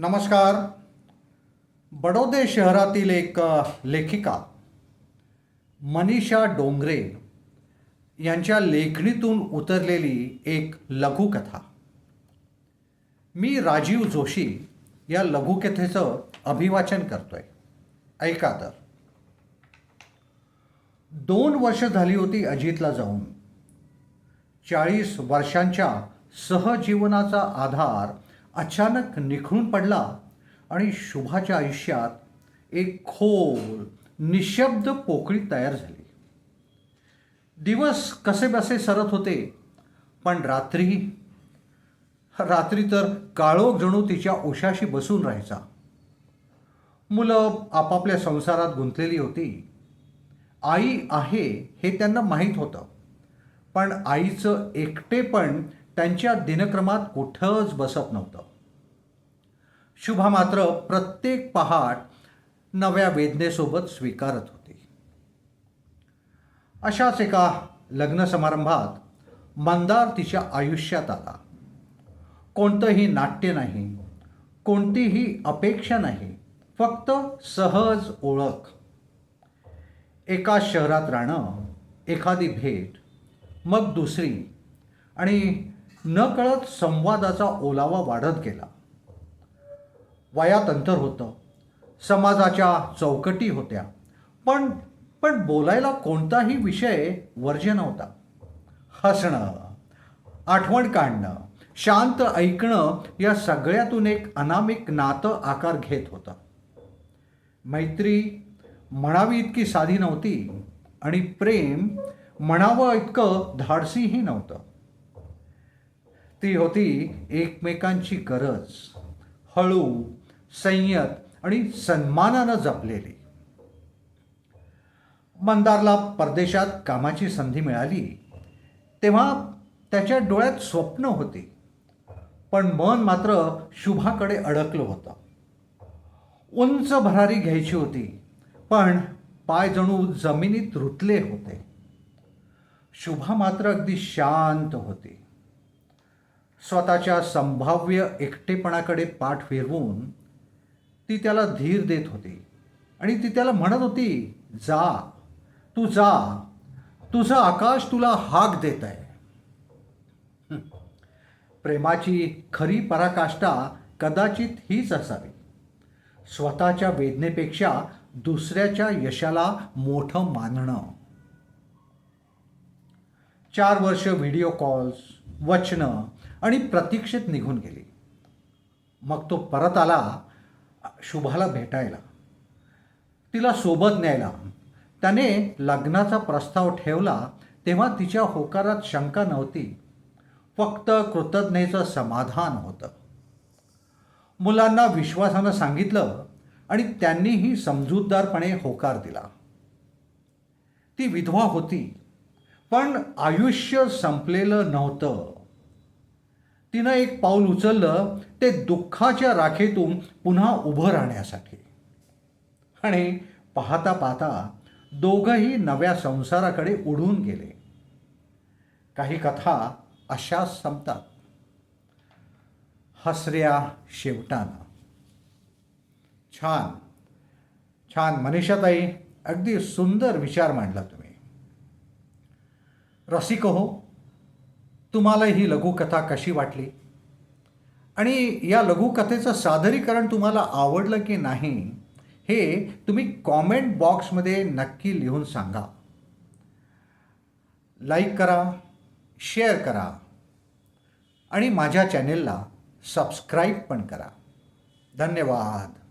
नमस्कार. बडोदे शहरातील एक लेखिका मनीषा डोंगरे यांच्या लेखणीतून उतरलेली एक लघुकथा. मी राजीव जोशी या लघुकथेचं अभिवाचन करतोय. ऐका तर. दोन वर्ष झाली होती अजितला जाऊन. चाळीस वर्षांच्या सहजीवनाचा आधार अचानक निखळून पडला आणि शुभाच्या आयुष्यात एक खोल निशब्द पोकळी तयार झाली. दिवस कसेबसे सरत होते पण रात्री रात्री तर काळोख जणू तिच्या उशाशी बसून राहायचा. मुलं आपापल्या संसारात गुंतलेली होती. आई आहे हे त्यांना माहीत होतं पण आईचं एकटेपण त्यांच्या दिनक्रमात कुठंच बसत नव्हतं. शुभा मात्र प्रत्येक पहाट नव्या वेदनेसोबत स्वीकारत होती. अशाच एका लग्न समारंभात मंदार तिच्या आयुष्यात आला. कोणतंही नाट्य नाही कोणतीही अपेक्षा नाही फक्त सहज ओळख. एका शहरात राहणं एखादी भेट मग दुसरी आणि नकळत संवादाचा ओलावा वाढत गेला. वयात अंतर होतं. समाजाच्या चौकटी होत्या. पण पण बोलायला कोणताही विषय वर्ज्य नव्हता. हसणं आठवण काढणं शांत ऐकणं या सगळ्यातून एक अनामिक नातं आकार घेत होतं. मैत्री म्हणावी इतकी साधी नव्हती आणि प्रेम म्हणावं इतकं धाडसीही नव्हतं. ती होती एकमेकांची गरज. हळू संयत आणि सन्मानानं जपलेली. मंदारला परदेशात कामाची संधी मिळाली. तेव्हा त्याच्या डोळ्यात स्वप्न होती. पण मन मात्र शुभाकडे अडकलं होतं. उंच भरारी घ्यायची होती पण पाय जणू जमिनीत रुतले होते. शुभा मात्र अगदी शांत होती. स्वतःच्या संभाव्य एकटेपणाकडे पाठ फिरवून ती त्याला धीर देत होती. आणि ती त्याला म्हणत होती जा तू जा. तुझं आकाश तुला हाक देत आहे. प्रेमाची खरी पराकाष्ठा कदाचित हीच असावी. स्वतःच्या वेदनेपेक्षा दुसऱ्याच्या यशाला मोठं मानणं. चार वर्ष व्हिडिओ कॉल्स वचनं आणि प्रतीक्षेत निघून गेली. मग तो परत आला शुभाला भेटायला तिला सोबत न्यायला त्याने लग्नाचा प्रस्ताव ठेवला तेव्हा तिच्या होकारात शंका नव्हती. फक्त कृतज्ञतेचं समाधान होतं. मुलांना विश्वासानं सांगितलं आणि त्यांनीही समजूतदारपणे होकार दिला. ती विधवा होती पण आयुष्य संपलेलं नव्हतं. तिनं एक पाऊल उचललं ते दुःखाच्या राखेतून पुन्हा उभं राहण्यासाठी. आणि पाहता पाहता दोघंही नव्या संसाराकडे उडून गेले. काही कथा अशाच संपतात. हसऱ्या शेवटानं. छान. छान. मनीषाताई अगदी सुंदर विचार मांडला तुम्ही. रसिक हो. तुम्हाला ही लघुकथा कशी वाटली? आणि या लघुकथेचं सादरीकरण तुम्हाला आवडलं की नाही हे तुम्ही कॉमेंट बॉक्समध्ये नक्की लिहून सांगा. लाईक करा शेअर करा आणि माझ्या चॅनेलला सबस्क्राईब पण करा. धन्यवाद.